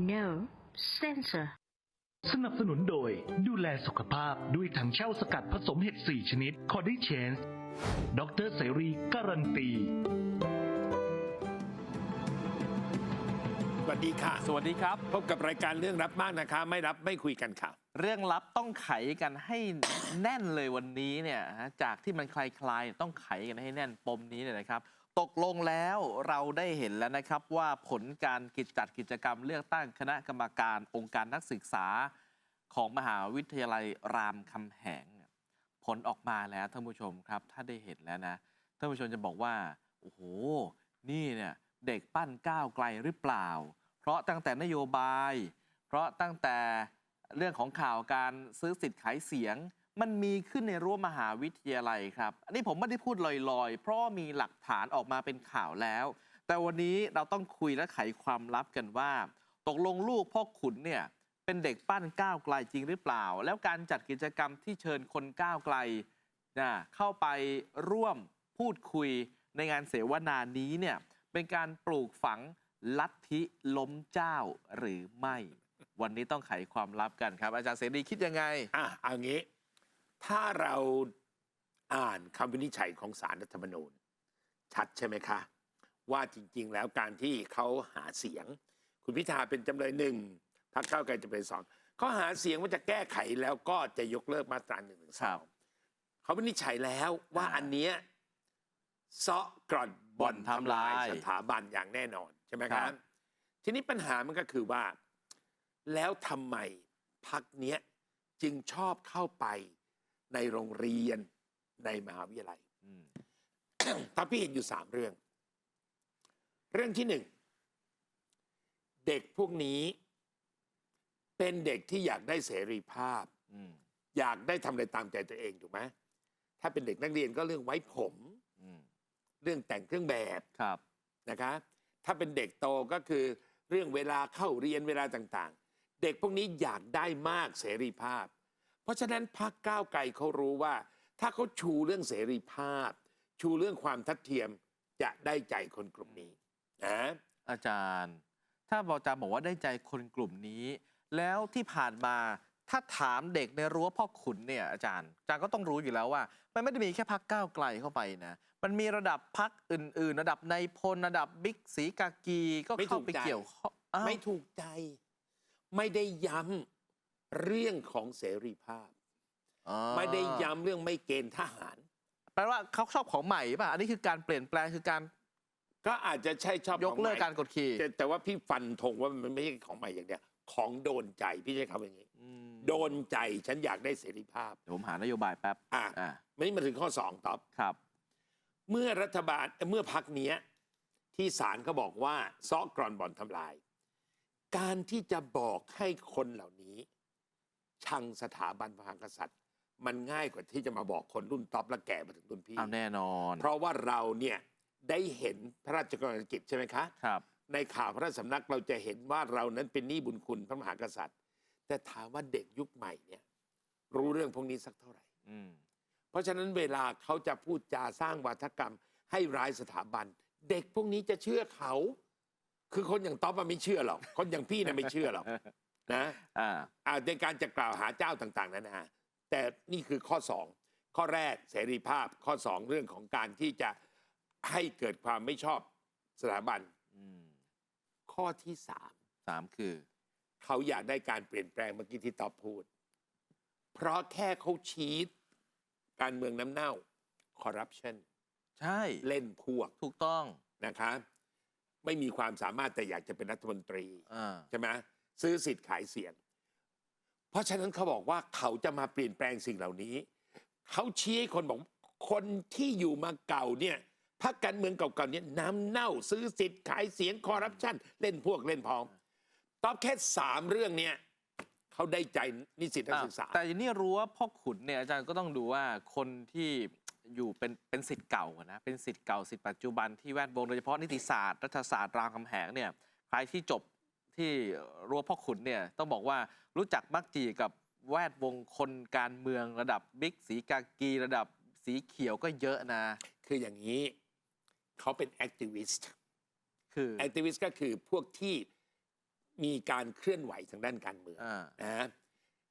บมาก No sensor. สนับสนุนโดย ดูแลสุขภาพด้วยถังเช่าสกัดผสมเห็ด 4 ชนิด คอดิเชนส์ดรเสรีการันตี สวัสดีค่ะ สวัสดีครับ พบกับรายการเรื่องรับมากนะคะ ไม่รับไม่คุยกันค่ะ เรื่องลับต้องไขกันให้แน่นเลยวันนี้เนี่ยฮะจากที่มันคลายๆ ต้องไขกันให้แน่นปมนี้เนี่ยนะครับ ตกลงแล้วเราได้เห็นแล้วนะครับว่าผลการกิจจัดกิจกรรมเลือกตั้งคณะกรรมการองค์การนักศึกษาของมหาวิทยาลัยรามคำแหง ผลออกมาแล้วท่านผู้ชมครับ ถ้าได้เห็นแล้วนะท่านผู้ชมจะบอกว่า โอ้โห นี่เนี่ยเด็กปั้นก้าวไกลหรือเปล่า เพราะตั้งแต่นโยบาย เพราะตั้งแต่เรื่องของข่าวการซื้อสิทธิ์ขายเสียง มันมีขึ้นในรั้วมหาวิทยาลัยครับ อันนี้ผมไม่ได้พูดลอยๆ เพราะมีหลักฐานออกมาเป็นข่าวแล้ว แต่วันนี้เราต้องคุยและไขความลับกันว่า ตกลงลูกพ่อขุนเนี่ยเป็นเด็กปั้นก้าวไกลจริงหรือเปล่า แล้วการจัดกิจกรรมที่เชิญคนก้าวไกลนะเข้าไปร่วมพูดคุยในงานเสวนานี้เนี่ยเป็นการปลูกฝังลัทธิล้มเจ้าหรือไม่ วันนี้ต้องไขความลับกันครับ อาจารย์เสรีคิดยังไง อะเอางี้ ถ้าเราอ่านคำวินิจฉัยของสารรัฐธรรมนูญ ชัดใช่ไหมคะ ว่าจริง ๆ แล้วการที่เขาหาเสียง คุณพิธาเป็นจำเลยหนึ่งพรรคก้าวไกลจะเป็นสองเขาหาเสียงว่าจะแก้ไขแล้วก็จะยกเลิกมาตราหนึ่งหนึ่งคสรัอบงเขาวินิจฉัยแล้วว่าอ่าอันเนี้ยเซาะกร่อนบ่อนบ่อนทำลายสถาบันอย่างแน่นอนใช่ไหมคครัรับบทีนี้ปัญหามันก็คือว่า แล้วทำไมพักเนี้ยจึงชอบเข้าไป ในโรงเรียนในมหาวิทยาลัยอืมถ้าพี่เห็นอยู่สามเรื่อง เรื่องที่หนึ่ง เด็กพวกนี้เป็นเด็กที่อยากได้เสรีภาพอืมอยากได้ทำอะไรตามใจตัวเองถูกไหมถ้าเป็นเด็กนักเรียนก็เรื่องไว้ผมอืมเรื่องแต่งเครื่องแบบครับนะคะ ถ้าเป็นเด็กโตก็คือเรื่องเวลาเข้าเรียนเวลาต่าง ๆ เด็กพวกนี้อยากได้มากเสรีภาพเพ ราะฉะนั้นพรรคก้าวไกลเขารู้ว่า ถ้าเขาชูเรื่องเสรีภาพ ชูเรื่องความทัดเทียมจะได้ใจคนกลุ่มนี้นะอาจารย์ ถ้าอาจารย์บอกว่าได้ใจคนกลุ่มนี้ แล้วที่ผ่านมาถ้าถามเด็กในรั้วพ่อขุนเนี่ยอาจารย์อาจารย์ก็ต้องรู้อยู่แล้วว่า มันไม่ได้มีแค่พักก้าวไกลเข้าไปนะ มันมีระดับพักอื่น ๆ ระดับในายพลระดับบิ๊กสีกากีก็เข้าไปเกี่ยวข้องอ้าวไม่ถูกใจ ไม่ได้ย้ำ เรื่องของเสรีภาพ อ๋อไม่ได้ย้ำเรื่องไม่เกณฑ์ทหาร แปลว่าเขาชอบของใหม่ป่ะ อันนี้คือการเปลี่ยนแปลงคือการก็อาจจะใช่ชอบยกเลิกของใหม่การกดขี่แต่แต่ว่าพี่ฟันธงว่ามันไม่ใช่ของใหม่อย่างเดียวของโดนใจพี่ใช้คำอย่างนี้ อืมโดนใจฉันอยากได้เสรีภาพ เดี๋ยวผมหานโยบายแป๊บอะอ่าไม่มาถึงข้อสองตอบ ครับ เมื่อรัฐบาลเมื่อพักเนี้ยที่ศาลเขาบอกว่าซอกกรอนบ่อนทำลาย การที่จะบอกให้คนเหล่านี้ ชังสถาบันพระมหากษัตริย์ มันง่ายกว่าที่จะมาบอกคนรุ่นท็อปและแก่มาถึงรุ่นพี่ เอาแน่นอน เพราะว่าเราเนี่ยได้เห็นพระราชกรณียกิจใช่ไหมคะ ครับ ในข่าวพระราชสำนักเราจะเห็นว่าเรานั้นเป็นหนี้บุญคุณพระมหากษัตริย์ แต่ถามว่าเด็กยุคใหม่เนี่ยรู้เรื่องพวกนี้สักเท่าไหร่ อืม เพราะฉะนั้นเวลาเขาจะพูดจาสร้างวาทกรรม ให้ร้ายสถาบัน เด็กพวกนี้จะเชื่อเขา คือคนอย่างต๊อบมันไม่เชื่อหรอก คนอย่างพี่นะไม่เชื่อหรอก นะอ่าอ่าในการจะกล่าวหาเจ้าต่างๆนานาแต่นี่คือข้อสองข้อแรกเสรีภาพข้อสองเรื่องของการที่จะให้เกิดความไม่ชอบสถาบันอืมข้อที่สามสามคือ เขาอยากได้การเปลี่ยนแปลงเมื่อกี้ที่ตอบพูด เพราะแค่เขาชี้การเมืองน้ำเน่าคอร์รัปชันใช่ เล่นพวกถูกต้องนะคะ ไม่มีความสามารถแต่อยากจะเป็นรัฐมนตรีอ่าใช่ไหม ซื้อสิทธิ์ขายเสียง เพราะฉะนั้นเขาบอกว่าเขาจะมาเปลี่ยนแปลงสิ่งเหล่านี้ เขาชี้ให้คนบอกคนที่อยู่มาเก่าเนี่ยพรรคการเมืองเก่าๆเนี่ยน้ำเน่าซื้อสิทธิ์ขายเสียงคอร์รัปชันเล่นพวกเล่นพ้องตอบแค่สามเรื่องเนี่ยเขาได้ใจนิสิตนักศึกษา แต่อย่นี้รู้ว่าพ่อขุนเนี่ยอาจารย์ก็ต้องดูว่าคนที่อยู่เป็นเป็นสิทธิ์เก่านะเป็นสิทธิ์เก่าสิทธิ์ปัจจุบันที่แวดวงโดยเฉพาะนิติศาสตร์รัฐศาสตร์รามคำแหงเนี่ยใครที่จบ ที่รั้วพ่อขุนเนี่ยต้องบอกว่ารู้จักมักจีกับแวดวงคนการเมืองระดับบิ๊กสีกากีระดับสีเขียวก็เยอะนะ คืออย่างนี้เขาเป็นแอคทิวิสต์คือแอคทิวิสต์ก็คือพวกที่มีการเคลื่อนไหวทางด้านการเมืองอ่านะ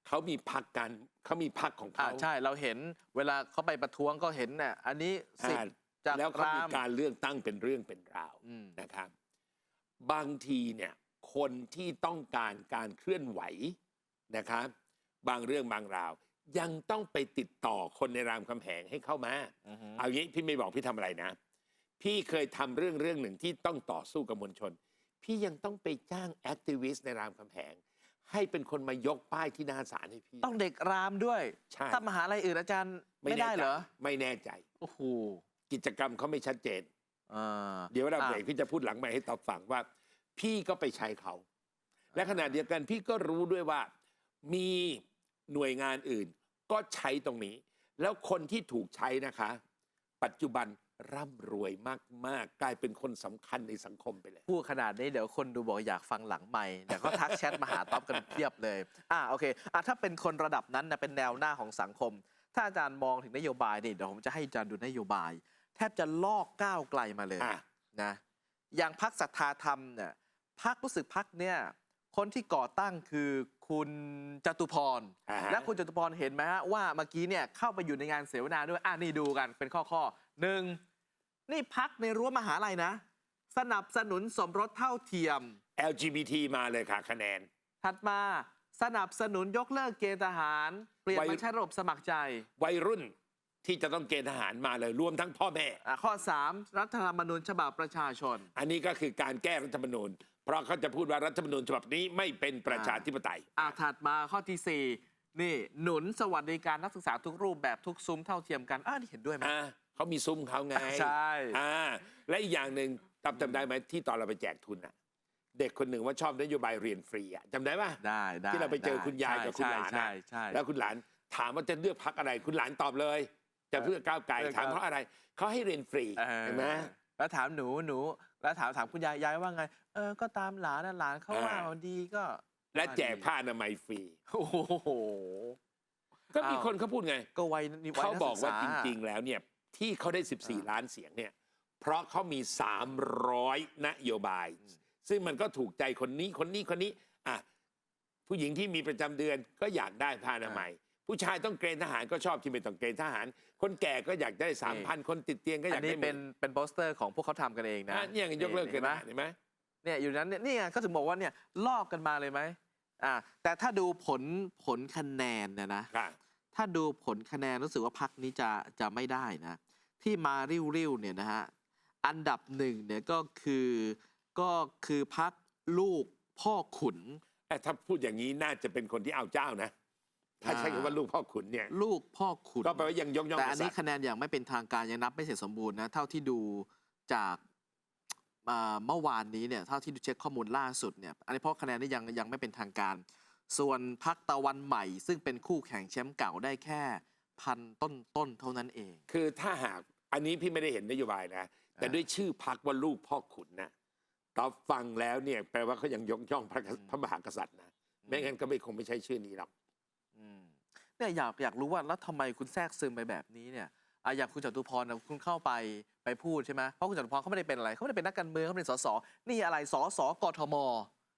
เขามีพักการเขามีพักของอ่าเขาใช่เราเห็นเวลาเขาไปประท้วงก็เห็นเนี่ยอันนี้สิทอ่าธิ์จากแล้วเขารามมีการเลือกตั้งเป็นเรื่องเป็นราวอืมนะครับ บางทีเนี่ย คนที่ต้องการการเคลื่อนไหวนะครับ บางเรื่องบางราว ยังต้องไปติดต่อคนในรามคำแหงให้เข้ามาอือฮึเอางี้พี่ไม่บอกพี่ทำอะไรนะ พี่เคยทำเรื่องเรื่องหนึ่งที่ต้องต่อสู้กับมวลชน พี่ยังต้องไปจ้างแอคทิวิสต์ในรามคำแหง ให้เป็นคนมายกป้ายที่หน้าศาลให้พี่ ต้องเด็กรามด้วย ใช่ ถ้ามหาลัยอื่นอาจารย์ไม่ได้แน่ใจเหรอ ไม่แน่ใจ โอ้โหกิจกรรมเขาไม่ชัดเจน อ่า เดี๋ยวเราอะเบรกพี่จะพูดหลังไม่ให้ตอบฟังว่า พี่ก็ไปใช้เขา และขณะเดียวกันพี่ก็รู้ด้วยว่ามีหน่วยงานอื่น ก็ใช้ตรงนี้ แล้วคนที่ถูกใช้นะคะ ปัจจุบันร่ำรวยมาก ๆ กลายเป็นคนสำคัญในสังคมไปเลย พูดขนาดนี้เดี๋ยวคนดูบอกอยากฟังหลังใหม่เดี๋ยวก็ทักแชทมาหาต๊อบกันเพียบเลย อ่าโอเคอะถ้าเป็นคนระดับนั้นนะเป็นแนวหน้าของสังคม ถ้าอาจารย์มองถึงนโยบายนี่เดี๋ยวผมจะให้อาจารย์ดูนโยบาย แทบจะลอกก้าวไกลมาเลยอะนะอย่างพักศรัทธาธรรมเนี่ย พักรู้สึกพักเนี่ยคนที่ก่อตั้งคือคุณจตุพร อ่าฮะ และคุณจตุพรเห็นไหมฮะว่าเมื่อกี้เนี่ยเข้าไปอยู่ในงานเสวนาด้วยอ่านี่ดูกันเป็นข้อข้อหนึ่งนี่พักในรั้วมหาลัยนะ สนับสนุนสมรสเท่าเทียม LGBT มาเลยค่ะคะแนน ถัดมาสนับสนุนยกเลิกเกณฑ์ทหาร เปลี่ยนวัมายใช้ระบบสมัครใจวัยรุ่นที่จะต้องเกณฑ์ทหารมาเลยรวมทั้งพ่อแม่ อะข้อ 3 รัฐธรรมนูญฉบับประชาชน อันนี้ก็คือการแก้รัฐธรรมนูญ เพราะเขาจะพูดว่ารัฐธรรมนูญฉบับนี้ไม่เป็นประชาธิปไตย อะถัดมาข้อทีสี่ 4 นี่หนุนสวัสดิการนักศึกษาทุกรูปแบบทุกซุ้มเท่าเทียมกันอ่านี่เห็นด้วยไหมอ่าเขามีซุ้มเขาไงใช่อ่าและอีกอย่างหนึ่งจำจำได้ไหมที่ตอนเราไปแจกทุนอะเด็กคนหนึ่งว่าชอบนโยบายเรียนฟรีอะจำได้ปะได้ได้ที่เราไปเจอคุณยายได้กับคุณหลานใช่อะใช่แล้วคุณหลานถามว่าจะเลือกพักอะไรคุณหลานตอบเลย จะเพื่อก้าวไกลเลือกถามเพราะอะไรเขาให้เรียนฟรีเออเห็นไหมแล้วถามหนูหนู แล้วถามถามคุณยายยายว่าไง เออก็ตามหลานนะหลานเขาว่าอ่า ดีก็และแจกผ้าอนามัยฟรี โอ้โห ก็มีอ้าว คนเขาพูดไง ก็วัยนี่วัยเขานักบอกศึกว่าษาจริง ๆ แล้วเนี่ยที่เขาได้อ่า14 ล้านเสียงเนี่ยเพราะเขามี 300 นโยบาย ซึ่งมันก็ถูกใจคนนี้คนนี้คนนี้อะผู้หญิงที่มีประจำเดือนก็อยากได้ผ้าอนามัย ผู้ชายต้องเกณฑ์ทหารก็ชอบที่ไม่ต้องเกณฑ์ทหาร คนแก่ก็อยากได้สามพันคนติดเตียงก็ออัยากนนี้ได้หเป็นมื่เป็นโปสเตอร์ของพวกเขาทำกันเองนะอะเนี่ยยกเลิกเกเห็ณนฑ์ไหทมหารเห็นไหม เนี่ยอยู่นั้นเนี่ยนี่ไงก็ถึงบอกว่าเนี่ยลอกกันมาเลยไหมอ่าแต่ถ้าดูผลผลคะแนนเนี่ยนะค่ะถ้าดูผลคะแนนรู้สึกว่าพักนี้จะจะไม่ได้นะ ที่มาริ้วๆเนี่ยนะฮะ อันดับหนึ่งเนี่ยก็คือก็คือพักลูกพ่อขุนแต่ถ้าพูดอย่างนี้น่าจะเป็นคนที่เอาเจ้านะ ถ้าใช้คำว่าลูกพ่อขุนเนี่ยลูกพ่อขุนก็แปลว่ายังยกย่องแต่กอันษันี้ตริย์ คะแนนอย่างไม่เป็นทางการยังนับไม่เสร็จสมบูรณ์นะเท่าที่ดูจากอ่าเมื่อวานนี้เนี่ยเท่าที่ดูเช็คข้อมูลล่าสุดเนี่ยอันนี้เพราะคะแนนนี่ยังยังไม่เป็นทางการ ส่วนพักตะวันใหม่ ซึ่งเป็นคู่แข่งแชมป์เก่าได้แค่พันต้นต้นๆเท่านั้นเอง คือถ้าหากอันนี้พี่ไม่ได้เห็นนโยบายนะ แต่อ่าด้วยชื่อพักว่าลูกพ่อขุนนะตอบฟังแล้วเนี่ยแปลว่าเขายังยกย่องพระกษัตริย์อืมพระมหากษัตริย์นะ ไม่งั้นก็ไม่คงไม่ใช่ชื่อนี้หรอกอืม เนี่ยอยากอยากรู้ว่าแล้วทำไมคุณแทรกซึมไปแบบนี้เนี่ยอะอย่างคุณจตุพรนะคุณเข้าไปไปพูดใช่ไหมเพราะคุณจตุพรเขาไม่ได้เป็นอะไรเขาไม่ได้เป็นนักการเมืองเขาเป็นสสนี่อะไรสสกทม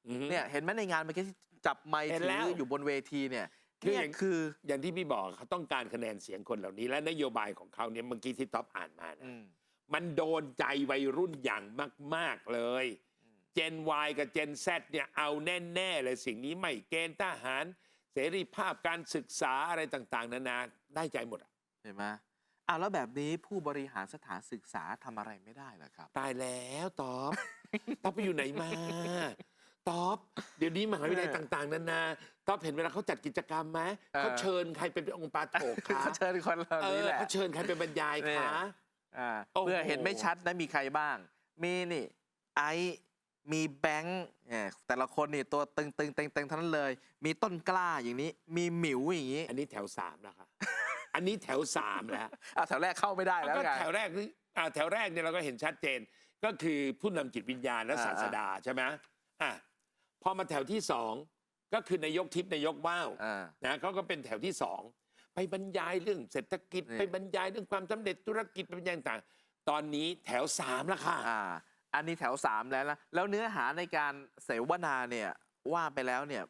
อือฮึ เนี่ยเห็นไหมในงานเมื่อกี้ที่จับไมค์เห็นถืแล้ว ออยู่บนเวทีเนี่ยคือเนี่อยย่างคือ อย่างที่พี่บอกเขาต้องการคะแนนเสียงคนเหล่านี้ และนโยบายของเขาเนี่ยเมื่อกี้ที่ท็อปอ่านมานะ อืม มันโดนใจวัยรุ่นอย่างมาก ๆ เลย เจน Y กับเจน Z เนี่ยเอาแน่ ๆ เลยสิ่งนี้ไม่เกณฑ์ทหาร เสรีภาพการศึกษาอะไรต่าง ๆ นานาได้ใจหมดอะเห็นไหมอะแล้วแบบนี้ผู้บริหารสถานศึกษาทำอะไรไม่ได้เหรอครับ ตายแล้วตอบ ตอบไปอยู่ไหนมาตอบเดี๋ยวนี้มหาวิทยาลัยเออต่าง ๆนานาตอบเห็นเวลาเขาจัดกิจกรรมไหมเออ เขาเชิญใครเป็นองค์ปาโถกคะเขาเชิญคนเหล่าเอนี้อแหละ เขาเชิญใครเป็นบรรยายเนี่ยคะอ่าโอ้โห เพื่อเห็นไม่ชัดนะมีใครบ้าง มีนี่ไอซ์ มีแบงค์เนี่ยแต่ละคนนี่ตัวตึงตึงตึงตึงทั้งนั้นเลย มีต้นกล้าอย่างนี้ มีหมิวอย่างนี้อันนี้แถวสามแล้วค่ะ อันนี้แถวสามแล้วอะแถวแรกเข้าไม่ได้แล้วก็ไง แถวแรกนี่อ่าแถวแรกเนี่ยเราก็เห็นชัดเจน ก็คือผู้นำจิตวิญญาณและอ่า ศาสดาใช่ไหมอะพอมาแถวที่สองก็คือนายกทิพย์นายกว่าวอ่า นะเขาก็เป็นแถวที่สองไปบรรยายเรื่องเศรษฐกิจนี่ ไปบรรยายเรื่องความสำเร็จธุรกิจไปบรรยายต่างๆตอนนี้แถวสามแล้วค่ะ อ่า อันนี้แถวสามแล้วนะแล้วเนื้อหาในการเสวนาเนี่ยว่าไปแล้วเนี่ย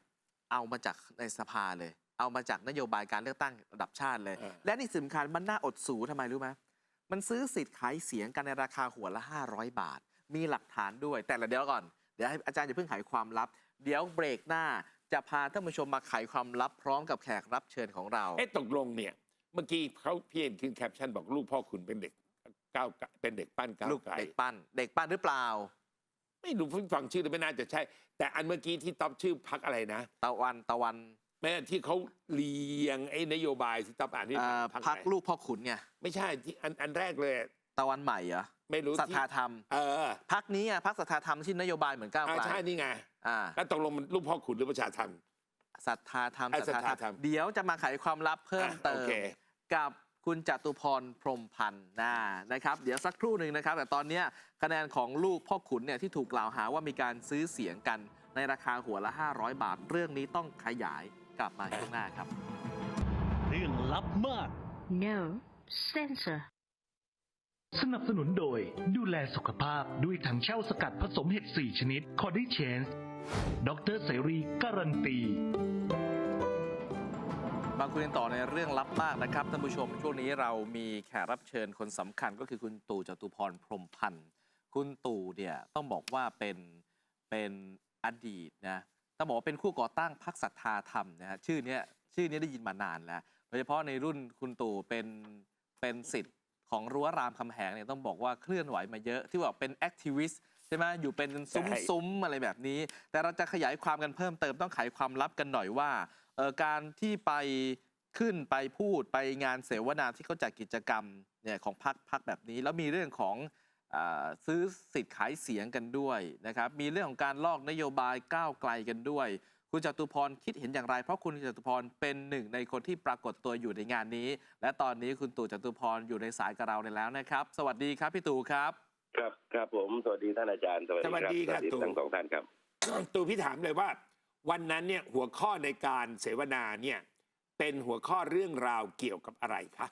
เอามาจากในสภาเลย เอามาจากนโยบายการเลือกตั้งระดับชาติเลยเออและนี่สำคัญมันน่าอดสูทำไมรู้ไหมมันซื้อสิทธิ์ขายเสียงกันในราคาหัวละ 500 บาท มีหลักฐานด้วย แต่ละเดี๋ยวก่อน เดี๋ยวให้อาจารย์อย่าเพิ่งไขความลับ เดี๋ยวเบรกหน้าจะพาท่านผู้ชมมาไขความลับพร้อมกับแขกรับเชิญของเรา เอ๊ะตกลงเนี่ย เมื่อกี้เขาพี่เห็นขึ้นแคปชั่นบอกลูกพ่อคุณเป็นเด็ก ก้าวไกลเป็นเด็กปั้นก้าวลูกไกลเด็กปั้น เด็กปั้นหรือเปล่า ไม่รู้เพิ่งฟังชื่อแล้วไม่น่าจะใช่ แต่อันเมื่อกี้ที่ต๊อบชื่อพักอะไรนะ ตะวันตะวันแม่ที่เขาเลียงไอ้นโยบายที่ต๊อบอ่านที่เอ่อพรรคพักไหนลูกพ่อขุนไงไม่ใช่ที่อันอันแรกเลย ตะวันใหม่เหรอไม่รู้สัทที่ธาธรรมเออพักนี้อะพักสัทธาธรรมที่นโยบายเหมือนก้าวอ่าไกลใช่นี่ไงอ่าแล้วตกลงมันลูกพ่อขุนหรือประชาธรรม ศรัทธาธรรมอะศรัทธาศรัทธาธธรรรรมมเดี๋ยวจะมาไขความลับเพิ่มอะเติโอมเค กับ คุณจตุพรพรหมพันธ์นะนะครับ เดี๋ยวสักครู่หนึ่งนะครับ แต่ตอนเนี้ยคะแนนของลูกพ่อขุนเนี่ยที่ถูกกล่าวหาว่ามีการซื้อเสียงกันในราคาหัวละ 500 บาท เรื่องนี้ต้องขยายกลับมาช่วงหน้าครับ เรื่องลับมาก No censor. สนับสนุนโดยดูแลสุขภาพด้วยถังเช่าสกัดผสมเห็ด4ชนิดคอดิเชนดรเสรีการันตี มาคุยกันต่อในเรื่องลับมากนะครับท่านผู้ชม ช่วงนี้เรามีแขกรับเชิญคนสำคัญก็คือคุณตู่จตุพรพรมพันธ์ คุณตู่เนี่ยต้องบอกว่าเป็นเป็นอดีตนะต้องบอกว่าเป็นคู่ก่อตั้งพรรคศรัทธาธรรมนะฮะชื่อเนี้ยชื่อนี้ได้ยินมานานแล้ว โดยเฉพาะในรุ่นคุณตู่เป็นเป็นสิทธิ์ของรั้วรามคำแหงเนี่ยต้องบอกว่าเคลื่อนไหวมาเยอะ ที่ว่าเป็นแอคทิวิสต์ใช่ไหมอยู่เป็นซุ้มใช่ซุ้มอะไรแบบนี้ แต่เราจะขยายความกันเพิ่มเติมต้องไขความลับกันหน่อยว่า การที่ไปขึ้นไปพูดไปงานเสวนาที่เขาจัดกิจกรรมเนี่ยของพักพักแบบนี้ แล้วมีเรื่องของอาซื้อสิทธิ์ขายเสียงกันด้วยนะครับมีเรื่องของการลอกนโยบายก้าวไกลกันด้วย คุณจตุพรคิดเห็นอย่างไร เพราะคุณจตุพรเป็นหนึ่งในคนที่ปรากฏตัวอยู่ในงานนี้ และตอนนี้คุณตู่จตุพรอยู่ในสายกับเราในแล้วนะครับ สวัสดีครับพี่ตู่ครับครับครับผมสวัสดีท่านอาจารย์สวัสดีสวัสดีครับสวัสดีตู่ทั้งสองท่านครับตูพี่ถามเลยว่า วันนั้นเนี่ยหัวข้อในการเสวนาเนี่ยเป็นหัวข้อเรื่องราวเกี่ยวกับอะไรคะ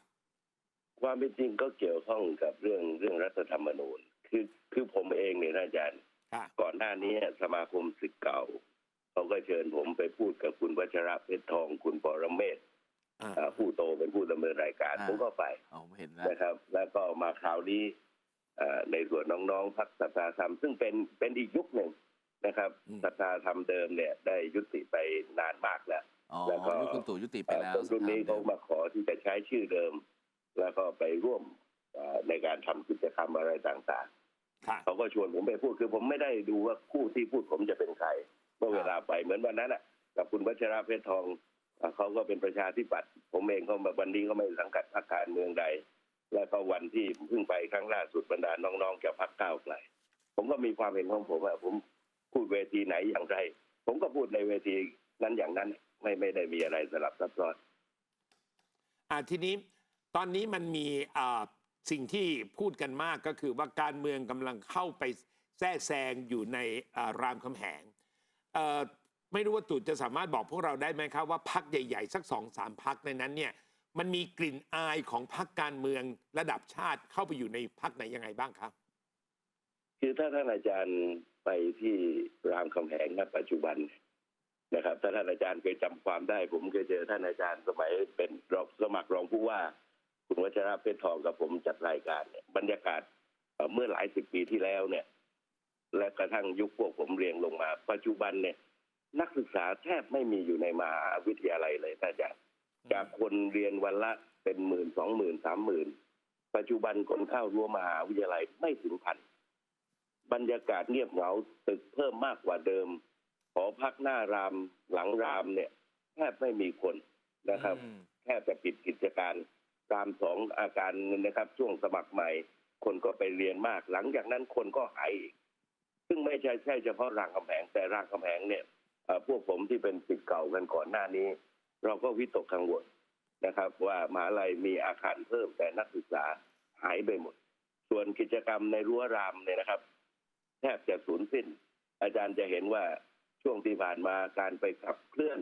ความเป็นจริงก็เกี่ยวข้องกับเรื่องเรื่องรัฐธรรมนูญ คือคือผมเองเนี่ยท่านอาจารย์ค่ะก่อนหน้านี้สมาคมสิทธิ์เก่าเขาก็เชิญผมไปพูดกับคุณวัชระเพชรทองคุณปรเมศอ่าอ่าผู้โตเป็นผู้ดำเนินรายการอ่าผมก็ไปเอาผมเห็นแล้วนะครับ แล้วก็มาคราวนี้อ่าในส่วนน้องๆพักศรัทธาธรรมซึ่งเป็นเป็นอีกยุคหนึ่ง นะครับศรัทธาธรรมเดิมเนี่ยได้ยุติไปนานมากแล้วอ๋อแล้วก็ยุคคุณตู่ยุติไปแล้วเอ่อคนรุ่นนี้เขามาขอที่จะใช้ชื่อเดิม แล้วก็ไปร่วมเอ่อในการทำกิจกรรมอะไรต่างค่ะๆเขาก็ชวนผมไปพูดคือผมไม่ได้ดูว่าคู่ที่พูดผมจะเป็นใครเมื่อเวลาไปเหมือนวันนั้นน่ะกับคุณวัชระเพชรทองเอ่อเขาก็เป็นประชาธิปัตย์ผมเองก็มาวันนี้ก็ไม่สังกัดพรรคการเมืองใด แล้วก็วันที่เพิ่งไปครั้งล่าสุดบรรดาน้องๆจากพรรคก้าวไกลผมก็มีความเห็นของผมว่าผม พูดเวทีไหนอย่างไร ผมก็พูดในเวทีนั้นอย่างนั้นไม่ไม่ได้มีอะไรสลับซับซ้อนอ่าทีนี้ตอนนี้มันมีอ่าสิ่งที่พูดกันมากก็คือว่าการเมืองกำลังเข้าไปแทรกแซงอยู่ในอ่ารามคำแหงเอ่อไม่รู้ว่าตู่จะสามารถบอกพวกเราได้ไหมครับว่าพักใหญ่ๆ สักสองสามพักในนั้นเนี่ยมันมีกลิ่นอายของพักการเมืองระดับชาติเข้าไปอยู่ในพักไหนยังไงบ้างครับ คือถ้าท่านอาจารย์ ไปที่รามคำแหงณปัจจุบันนะครับถ้าท่านอาจารย์เคยจำความได้ ผมเคยเจอท่านอาจารย์สมัยเป็นรองสมัครรองผู้ว่าคุณวัชระเพชรทองกับผมจัดรายการเนี่ยบรรยากาศเมื่อหลายสิบปีที่แล้วเนี่ย และกระทั่งยุคพวกผมเรียนลงมา ปัจจุบันเนี่ย นักศึกษาแทบไม่มีอยู่ในมหาวิทยาลัยเลยท่านอาจารย์จากคนเรียนวันละเป็นหมื่นสองหมื่นสามหมื่นปัจจุบันคนเข้ารั้วมหาวิทยาลัยไม่ถึงพัน รรยากาศเงียบเหงาตึกเพิ่มมากกว่าเดิมหอพักหน้ารามหลังรามเนี่ยแทบไม่มีคนนะครับอืมแทบจะปิดกิจการรามสองอาการนะครับ ช่วงสมัครใหม่ คนก็ไปเรียนมาก หลังจากนั้นคนก็หายอีกซึ่งไม่ใช่ใช่เฉพาะรางคำแหงแต่รางคำแหงเนี่ยเอ่อพวกผมที่เป็นสิทธิ์เก่ากันก่อนหน้านี้ เราก็วิตกกังวลนะครับ ว่ามหาลัยมีอาคารเพิ่มแต่นักศึกษาหายไปหมด ส่วนกิจกรรมในรั้วรามเนี่ยนะครับ แทบจะสูญสิ้น อาจารย์จะเห็นว่าช่วงที่ผ่านมาการไปขับเคลื่อน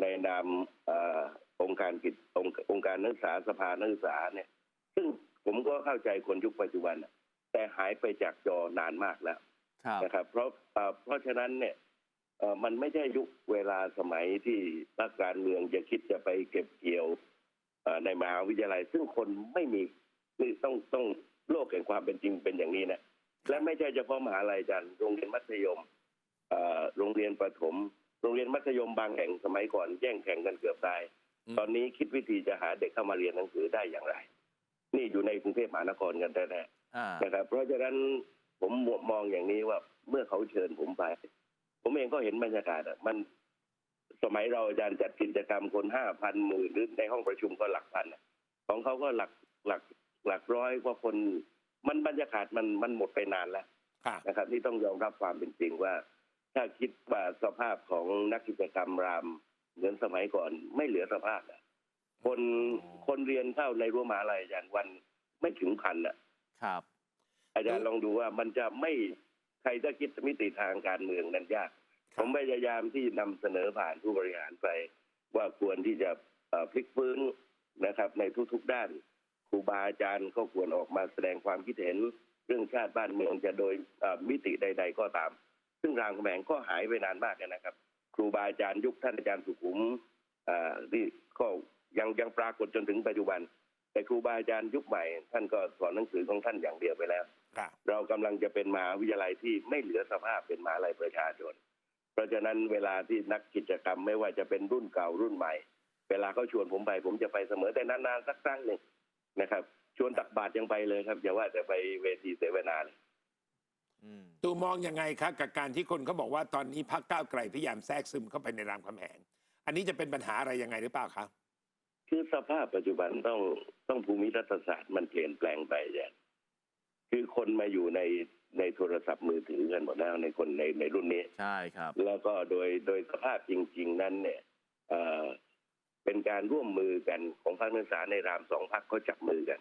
ในนามเออองค์การกิจองค์องค์การนักศึกษาสภานักศึกษาเนี่ย ซึ่งผมก็เข้าใจคนยุคปัจจุบันน่ะแต่หายไปจากจอนานมากแล้วครับนะครับ เพราะเอ่อเพราะฉะนั้นเนี่ยเอ่อมันไม่ใช่ยุคเวลาสมัยที่นักการเมืองจะคิดจะไปเก็บเกี่ยวเอ่อในมหาวิทยาลัย ซึ่งคนไม่มีนี่ต้องต้องโลกแห่งความเป็นจริงเป็นอย่างนี้นะ และไม่ใช่เฉพาะมหาลัยอาจารย์โรงเรียนมัธยมเอ่อโรงเรียนประถม โรงเรียนมัธยมบางแห่งสมัยก่อนแย่งแข่งกันเกือบตายอืมตอนนี้คิดวิธีจะหาเด็กเข้ามาเรียนหนังสือได้อย่างไร นี่อยู่ในกรุงเทพมหานครกันแท้ๆอ่านะครับ เพราะฉะนั้นผมมองอย่างนี้ว่าเมื่อเขาเชิญผมไป ผมเองก็เห็นบรรยากาศอะมันสมัยเราอาจารย์จัดกิจกรรมคนห้าพันหมื่นหรือในห้องประชุมก็หลักพันอะของเขาก็หลักหลักหลักร้อยกว่าคน มันบรรยากาศมันมันหมดไปนานแล้วค่ะนะครับที่ต้องยอมรับความเป็นจริงว่า ถ้าคิดว่าสภาพของนักกิจกรรมรามเหมือนสมัยก่อนไม่เหลือสภาพอะคนคนเรียนเข้าในรั้วมหาลัยอาจารย์วันไม่ถึงพันอะครับ อาจารย์ลองดูว่ามันจะไม่ใครจะคิดมิติทางการเมืองนั้นยาก ผมพยายามที่นำเสนอผ่านผู้บริหารไป ว่าควรที่จะเอ่อพลิกฟื้นนะครับ ในทุกๆด้านค รูบาอาจารย์ก็ควรออกมาแสดงความคิดเห็นเรื่องชาติบ้านเมืองจะโดยเอ่อมิติใด ๆ ก็ตาม ซึ่งรามคำแหงก็หายไปนานมากนะครับ ครูบาอาจารย์ยุคท่านอาจารย์สุขุมเอ่อที่ก็ยังยังปรากฏจนถึงปัจจุบัน แต่ครูบาอาจารย์ยุคใหม่ ท่านก็สอนหนังสือของท่านอย่างเดียวไปแล้วค่ะเรากำลังจะเป็นมหาวิทยาลัยที่ไม่เหลือสภาพเป็นมหาลัยประชาชน เพราะฉะนั้นเวลาที่นักกิจกรรมไม่ว่าจะเป็นรุ่นเก่ารุ่นใหม่ เวลาเขาชวนผมไปผมจะไปเสมอแต่นานๆสักครั้งหนึ่ง นะครับ ชวนตักบาตรยังไปเลยครับ อย่าว่าแต่ไปเวทีเสวนาเลยอืมตูมองยังไงครับกับการที่คนเขาบอกว่าตอนนี้พรรคก้าวไกลพยายามแทรกซึมเข้าไปในรามคำแหงอันนี้จะเป็นปัญหาอะไรยังไงหรือเปล่าครับคือสภาพปัจจุบันต้องต้องภูมิรัฐศาสตร์มันเปลี่ยนแปลงไปอย่างคือคนมาอยู่ในในโทรศัพท์มือถือกันหมดแล้วในคนในในรุ่นนี้ ใช่ครับ แล้วก็โดยโดยสภาพจริง ๆ นั้นเนี่ย เอ่อเป็นการร่วมมือกันของพรรคนักศึกษาในรามสองพรรคเขาจับมือกัน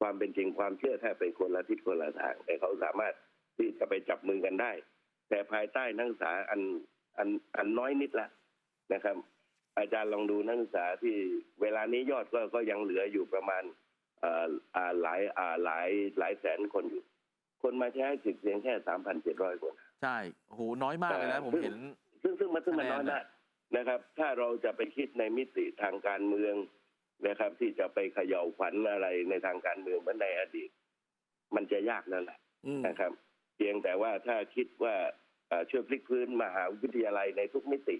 ความเป็นจริงความเชื่อแทบเป็นคนละทิศคนละทาง แต่เขาสามารถที่จะไปจับมือกันได้ แต่ภายใต้นักศึกษาอันอันอันน้อยนิดละนะครับ อาจารย์ลองดูนักศึกษาที่เวลานี้ยอดก็ก็ยังเหลืออยู่ประมาณเอ่ออ่าหลายอ่าหลายหลายแสนคนอยู่ คนมาใช้สิทธิ์เพียงแค่สามพันเจ็ดร้อยคน ใช่โอ้โหน้อยมากเลยนะเออผมเห็น ซึ่งซึ่งมันซึ่งมันคะแนนน้อยน่ะมาก นะครับ ถ้าเราจะไปคิดในมิติทางการเมืองนะครับ ที่จะไปเขย่าขวัญอะไรในทางการเมืองเหมือนในอดีต มันจะยากนั่นแหละอืมนะครับ เพียงแต่ว่าถ้าคิดว่าเอ่อช่วยพลิกพื้นมหาวิทยาลัยในทุกมิติ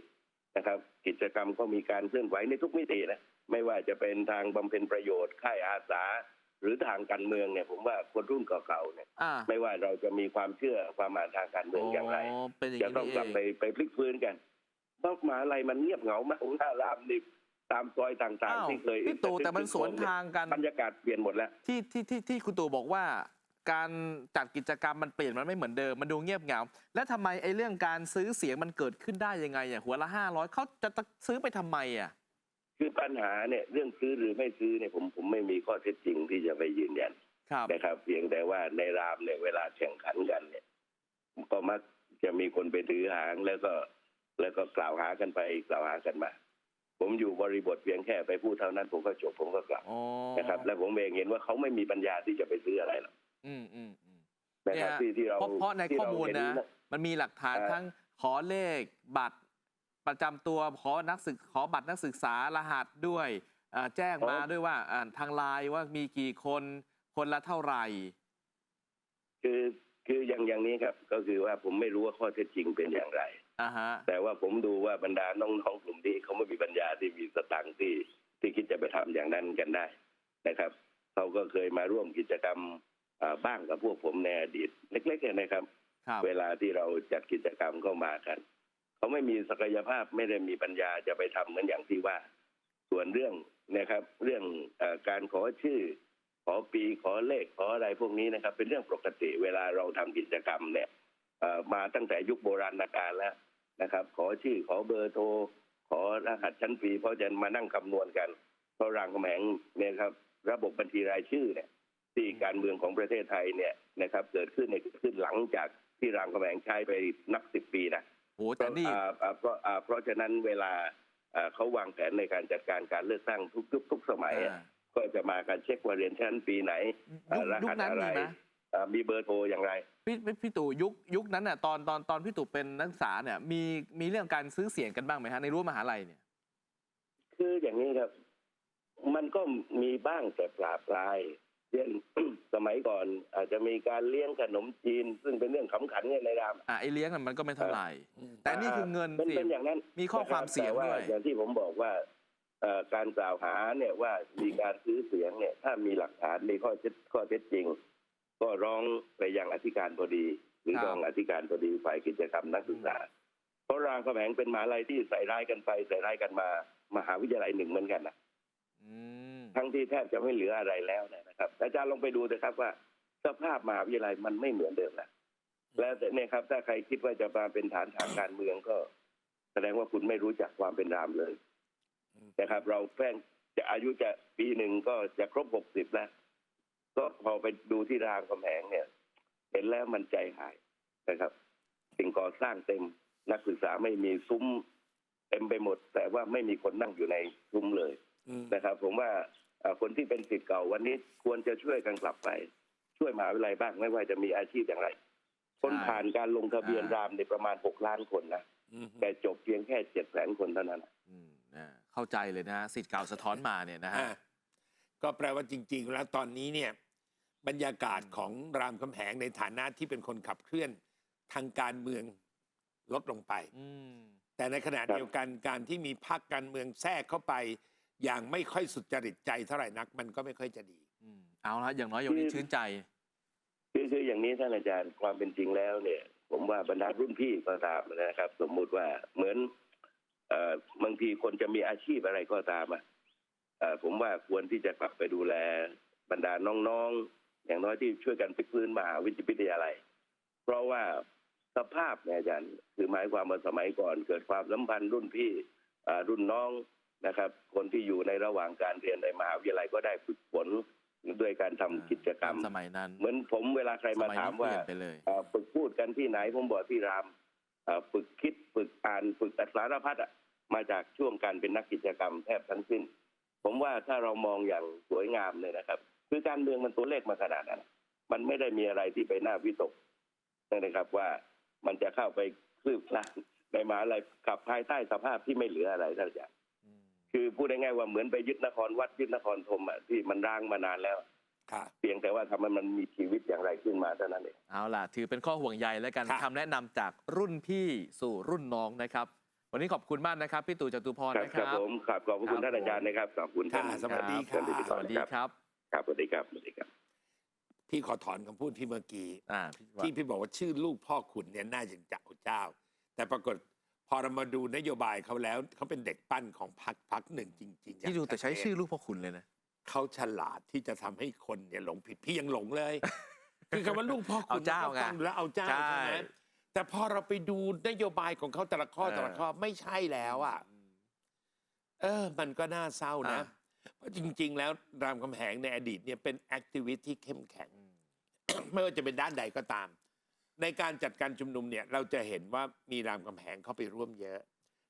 นะครับ กิจกรรมก็มีการเคลื่อนไหวในทุกมิตินะไม่ว่าจะเป็นทางบำเพ็ญประโยชน์ค่ายอาสา หรือทางการเมืองเนี่ยผมว่าคนรุ่นเก่าๆเนี่ยอ่าไม่ว่าเราจะมีความเชื่อความอ่านทางการเมืองอย่างไรเป็นอย่างจะนี้ต้องนี่กลับไปเองไปพลิกฟื้นกัน เพราะมหาอะไรมันเงียบเหงามากหน้ารามนี่ตามซอยต่างอ้าวๆที่เคยพี่ตู่แต่มันสวนทางกันบรรยากาศเปลี่ยนหมดแล้วที่ที่ที่ที่คุณตู่บอกว่า การจัดกิจกรรมมันเปลี่ยนมันไม่เหมือนเดิมมันดูเงียบเหงา และทำไมไอ้เรื่องการซื้อเสียงมันเกิดขึ้นได้ยังไงอะหัวละห้าร้อยเขาจะซื้อไปทำไมอะคือปัญหาเนี่ยเรื่องซื้อหรือไม่ซื้อเนี่ยผมผมไม่มีข้อเท็จจริงที่จะไปยืนยันครับนะครับ เพียงแต่ว่าในรามเนี่ยเวลาแข่งขันกันเนี่ย ก็มักจะมีคนไปถือหางแล้วก็ แล้วก็กล่าวหากันไปกล่าวหากันมา ผมอยู่บริบทเพียงแค่ไปพูดเท่านั้น ผมก็จบผมก็กลับอ๋อนะครับ และผมเองเห็นว่าเขาไม่มีปัญญาที่จะไปซื้ออะไรหรอกอืมอืมอืมนะครับเนี่ยที่ที่เราเพราะเพราะในที่ข้อเรามูลเห็นะ มันมีหลักฐานเอ่อทั้งขอเลขบัตรประจำตัวขอนักศึกขอบัตรนักศึกษารหัสด้วยเอ่อแจ้งมาด้วยว่าอ่าทางไลน์ว่ามีกี่คนคนละเท่าไหร่ คือคืออย่างอย่างนี้ครับ ก็คือว่าผมไม่รู้ว่าข้อเท็จจริงเป็นอย่างไร อ่าฮะ แต่ว่าผมดูว่าบรรดาน้องๆกลุ่มนี้เขาไม่มีปัญญาที่มีสตังค์ที่ที่คิดจะไปทำอย่างนั้นกันได้นะครับเขาก็เคยมาร่วมกิจกรรมอ่าบ้างกับพวกผมในอดีตเล็กๆเนี่ยนะครับครับ เวลาที่เราจัดกิจกรรมเข้ามากันเขาไม่มีศักยภาพไม่ได้มีปัญญาจะไปทำเหมือนอย่างที่ว่า ส่วนเรื่องนะครับ เรื่องเออการขอชื่อ ขอปีขอเลขขออะไรพวกนี้นะครับ เป็นเรื่องปกติเวลาเราทำกิจกรรมเนี่ยเอ่อมาตั้งแต่ยุคโบราณกาลแล้ว นะครับ ขอชื่อขอเบอร์โทร ขอรหัสชั้นปีเพราะจะมานั่งคำนวณกัน เพราะรางกำแหงเนี่ยครับ ระบบบัญชีรายชื่อเนี่ยที่การเมืองของประเทศไทยเนี่ยนะครับ เกิดขึ้นเนี่ยเกิดขึ้นหลังจากที่รางกำแหงใช้ไปนับสิบปีนะโหแต่นี่อ่าอ่าเพราะอ่าเพราะฉะนั้นเวลาอ่าเขาวางแผนในการจัดการการเลือกตั้งทุกยุคทุกสมัยอะอ่าก็จะมาการเช็คว่าเรียนชั้นปีไหนยุคอ่ารยุคหัสนั้นอะไร มีไหมเอ่อมีเบอร์โทรอย่างไร พี่พี่พี่ตู่ยุคยุคนั้นน่ะตอนตอนตอนพี่ตู่เป็นนักศึกษาเนี่ยมีมีเรื่องการซื้อเสียงกันบ้างไหมฮะในรั้วมหาลัยเนี่ย คืออย่างนี้ครับ มันก็มีบ้างแต่ปราบปรายเช่น สมัยก่อน อาจจะมีการเลี้ยงขนมจีน ซึ่งเป็นเรื่องขำขันเนี่ยในรามอะไอเลี้ยงน่ะมันก็ไม่เท่าไหร่แต่นี่คือเงินเป็นสิเป็นอย่างนั้นมีข้อความเสียงแต่ด้วยอย่างที่ผมบอกว่าเอ่อการกล่าวหาเนี่ยว่ามีการซื้อเสียงเนี่ย ถ้ามีหลักฐานมีข้อเท็จข้อเท็จจริง ก็ร้องไปยังอธิการบดี หรือครับรองอธิการบดีฝ่ายกิจกรรมนักศึกษา เพราะรามคำแหงเป็นมหาลัยที่ใส่ร้ายกันไปใส่ร้ายกันมา มหาวิทยาลัยหนึ่งเหมือนกันนะอืมทั้งที่แทบจะไม่เหลืออะไรแล้วนะครับ อาจารย์ลองไปดูนะครับว่า สภาพมหาวิทยาลัยมันไม่เหมือนเดิมแล้วแล้วแต่เนี่ยครับ ถ้าใครคิดว่าจะมาเป็นฐานทางการเมืองก็ แสดงว่าคุณไม่รู้จักความเป็นรามเลยนะครับ เราแป้งจะอายุจะปีหนึ่งก็จะครบหกสิบแล้ว ก็พอไปดูที่รามคำแหงเนี่ย เห็นแล้วมันใจหายนะครับ สิ่งก่อสร้างเต็มนักศึกษาไม่มีซุ้มเต็มไปหมด แต่ว่าไม่มีคนนั่งอยู่ในซุ้มเลยอืมนะครับ ผมว่าเอ่อคนที่เป็นสิทธิ์เก่าวันนี้ควรจะช่วยกันกลับไป ช่วยมหาวิทยาลัยบ้างไม่ว่าจะมีอาชีพอย่างไร คนผ่านการลงทะเบียนรามในประมาณหกล้านคนนะอืมแต่จบเพียงแค่เจ็ดแสนคนเท่านั้นนะอืมนะเข้าใจเลยนะฮะสิทธิ์เก่าสะท้อนมาเนี่ยนะฮะอะก็แปลว่าจริง ๆ แล้วตอนนี้เนี่ย บรรยากาศของรามคำแหงในฐานะที่เป็นคนขับเคลื่อนทางการเมืองลดลงไป อืม แต่ในขณะเดียวกันการที่มีพรรคการเมืองแทรกเข้าไป อย่างไม่ค่อยสุจริตใจเท่าไหร่นัก มันก็ไม่ค่อยจะดี อืม เอาละอย่างน้อยอย่างนี้ชื่นใจ คือคืออย่างนี้ท่านอาจารย์ความเป็นจริงแล้วเนี่ย ผมว่าบรรดารุ่นพี่ก็ตามนะครับ สมมุติว่าเหมือนเอ่อบางทีคนจะมีอาชีพอะไรก็ตามอะเอ่อผมว่าควรที่จะกลับไปดูแลบรรดาน้องๆ อย่างน้อยที่ช่วยกันไปฟื้นมหาวิทยาลัย เพราะว่าสภาพเนี่ยอาจารย์คือหมายความว่าสมัยก่อน เกิดความสัมพันธ์รุ่นพี่อ่ารุ่นน้องนะครับ คนที่อยู่ในระหว่างการเรียนในมหาวิทยาลัยก็ได้ฝึกฝนด้วยการทำกิจกรรมสมัยนั้น เหมือนผมเวลาใครมาถามว่าสยนี้เปลี่ยนไปเลยเอ่อฝึกพูดกันที่ไหนผมบอกที่รามเอ่อฝึกคิดฝึกอ่านฝึกอัสารพัดอะมาจากช่วงการเป็นนักกิจกรรมแทบทั้งสิ้น ผมว่าถ้าเรามองอย่างสวยงามเลยนะครับ คือการเมืองมันตัวเลขมาขนาดนั้น มันไม่ได้มีอะไรที่ไปน่าวิตกนะครับว่ามันจะเข้าไปคืบคลานในมหาอะไรขับภายใต้สภาพที่ไม่เหลืออะไรท่านอาจารย์อืมคือพูดง่ายๆว่าเหมือนไปยึดนครวัดยึดนครธมอะที่มันร้างมานานแล้วค่ะเพียงแต่ว่าทำให้มันมีชีวิตอย่างไรขึ้นมาเท่านั้นเองเอาล่ะ ถือเป็นข้อห่วงใยและกันครับคำแนะนำจากรุ่นพี่สู่รุ่นน้องนะครับ วันนี้ขอบคุณมากนะครับ พี่ตู่จตุพรครับนะคครัรับบผมครับขอบพระคุณครับท่านอาจารย์นะครับขอบคุณท่านค่ะสวัสดีครับท่านพิธีกสรวัสดีครับ ครับครับสวัสดีครับสวัสดีครับ พี่ขอถอนคำพูดพี่เมื่อกี้อ่าพี่ว่าที่พี่บอกว่าชื่อลูกพ่อขุนเนี่ยน่าจะเจ้าเจ้า แต่ปรากฏพอเรามาดูนโยบายเขาแล้วเขาเป็นเด็กปั้นของพรรคพรรคหนึ่งจริงๆที่ดูแต่ใช้ชื่อลูกพ่อคุณเลยนะ เขาฉลาดที่จะทำให้คนเนี่ยหลงผิดพี่ยังหลงเลย คือคำว่าลูกพ่อขุนเอาเจ้าก็ฟังไงดูแล้วเอาเจ้าใช่ใช่ไหมแต่พอเราไปดูนโยบายของเขาแต่ละข้อเออ แต่ละข้อไม่ใช่แล้วอะ เออ มันก็น่าเศร้านะ อะ เพราะจริง ๆ แล้วรามคำแหงในอดีตเนี่ยเป็นแอคทิวิตที่เข้มแข็งอืมไม่ว่าจะเป็นด้านใดก็ตาม ในการจัดการชุมนุมเนี่ยเราจะเห็นว่ามีรามคำแหงเข้าไปร่วมเยอะ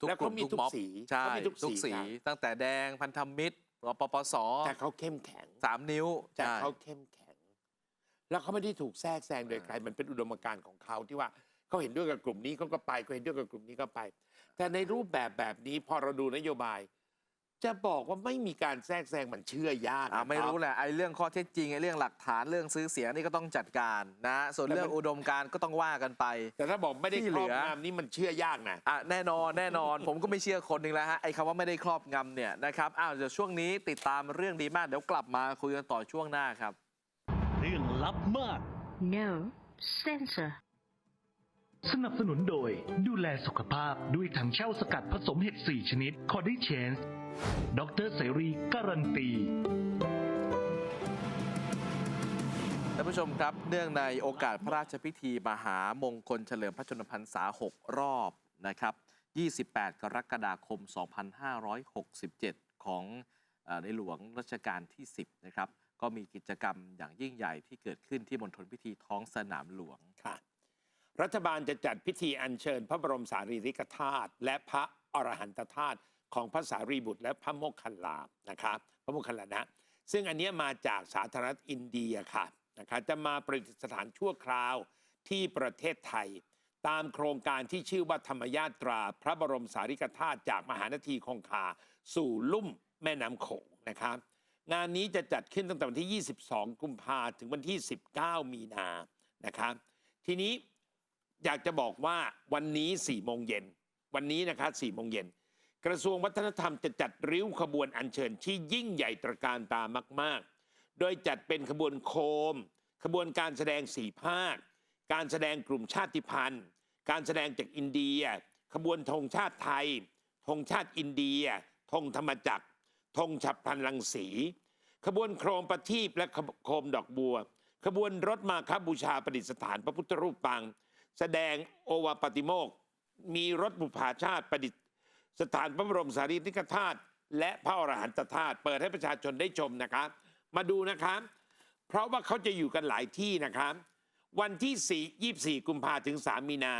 ทุกแล้วกลุ่เขามมีทุกทุกม็อบสีใช่เขามีทุกทุกสีสีค่ะตั้งแต่แดงพันธมิตรรปปสแต่เขาเข้มแข็ง สามนิ้วแต่ใช่ เขาเข้มแข็ง แล้วเขาไม่ได้ถูกแทรกแซงโดยใคร มันเป็นอุดมการณ์ของเขาที่ว่าเขาเห็นด้วยกับกลุ่มนี้เขาก็ไปเขาเห็นด้วยกับกลุ่มนี้ก็ไป แต่ในรูปแบบแบบนี้พอเราดูนโยบาย จะบอกว่าไม่มีการแทรกแซงมันเชื่อยากอ่านะไม่คบรู้แหละไอ้เรื่องข้อเท็จจริงไอ้เรื่องหลักฐานเรื่องซื้อเสียงนี่ก็ต้องจัดการนะ ส่วนแต่มัน เรื่องอุดมการณ์ก็ต้องว่ากันไป แต่ถ้าบอกไม่ได้ที่คเหรลือบอ งำนี่มันเชื่อยากนะ อะแน่นอนแน่นอน ผมก็ไม่เชื่อคนหนึ่งแล้วฮะไอ้คำว่าไม่ได้ครอบงำเนี่ยนะครับอ้าวเดี๋ยวช่วงนี้ติดตามเรื่องดีมากเดี๋ยวกลับมาคุยกันต่อช่วงหน้าครับ เรื่องลับมาก No censor. สนับสนุนโดย ดูแลสุขภาพด้วยถังเช่าสกัดผสมเห็ด 4 ชนิดคอดิเชนส์ ดรเสรีการันตีท่านผู้ชมครับ เนื่องในโอกาสพระราชพิธีมหามงคลเฉลิมพระชนมพรรษา 6 รอบนะครับ 28 กรกฎาคม 2567 ของเอ่อในหลวงรัชกาลที่ 10 นะครับ ก็มีกิจกรรมอย่างยิ่งใหญ่ที่เกิดขึ้นที่มณฑลพิธีท้องสนามหลวงค่ะรัฐบาลจะจัดพิธีอัญเชิญพระบรมสารีริกธาตุและพระอรหันตธาตุ ของพระสารีบุตรและพระโมคคัลลานะครับพระโมคคัลลานะ ซึ่งอันนี้มาจากสาธารณรัฐอินเดียค่ะนะคะจะมาประดิษฐานชั่วคราวที่ประเทศไทย ตามโครงการที่ชื่อว่าธรรมญาตรา พระบรมสารีริกธาตุจากมหานาทีคงคา สู่ลุ่มแม่น้ำโขงนะครับงานนี้จะจัดขึ้นตั้งแต่วันที่ 22 กุมภาถึงวันที่ 19 มีนานะครับทีนี้อยากจะบอกว่าวันนี้4โมงเย็นวันนี้นะครับ4โมงเย็น กระทรวงวัฒนธรรมจะจัดริ้วขบวนอัญเชิญที่ยิ่งใหญ่ตระการตามาก ๆ โดยจัดเป็นขบวนโคม ขบวนการแสดงสี่ภาค การแสดงกลุ่มชาติพันธุ์ การแสดงจากอินเดีย ขบวนธงชาติไทย ธงชาติอินเดีย ธงธรรมจักร ธงฉับพลันรังสี ขบวนโครมประทีปและขบโคมดอกบัว ขบวนรถมาคบูชาประดิษฐานพระพุทธรูปปาง แสดงโอวาปฏิโมก มีรถบุพาชาติประดิษ ฐานพระบรมสารีริกธาตุและพระอรหันตธาตุเปิดให้ประชาชนได้ชมนะครับมาดูนะครับ เพราะว่าเขาจะอยู่กันหลายที่นะครับ วันที่ 4 24 กุมภาถึง 3 มีนา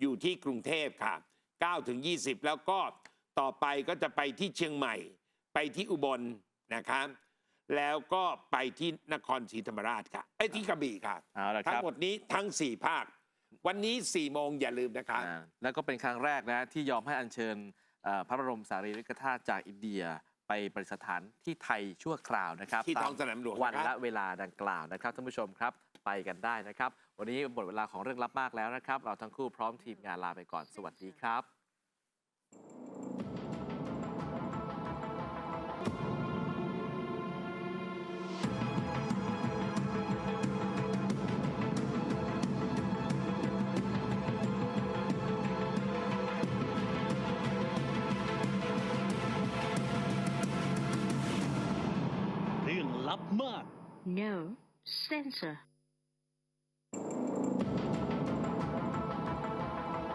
อยู่ที่กรุงเทพค่ะ9ถึง20 แล้วก็ต่อไปก็จะไปที่เชียงใหม่ ไปที่อุบลนะครับแล้วก็ไปที่นครศรีธรรมราชค่ะไอ้ยที่กระบี่ค่ะเอาละคทั้งรับหมดนี้ทั้ง 4 ภาค วันนี้4โมงอย่าลืมนะครับอ่าแล้วก็เป็นครั้งแรกนะที่ยอมให้อัญเชิญเอ่อ พระบรมสารีริกธาตุจากอินเดียไปประดิษฐานที่ไทยชั่วคราวนะครับที่ท้องตสนามหลวงวันนะครับและเวลาดังกล่าวนะครับท่านผู้ชมครับไปกันได้นะครับ วันนี้หมดเวลาของเรื่องลับมากแล้วนะครับ เราทั้งคู่พร้อมทีมงานลาไปก่อนสวัสดีครับ No censor.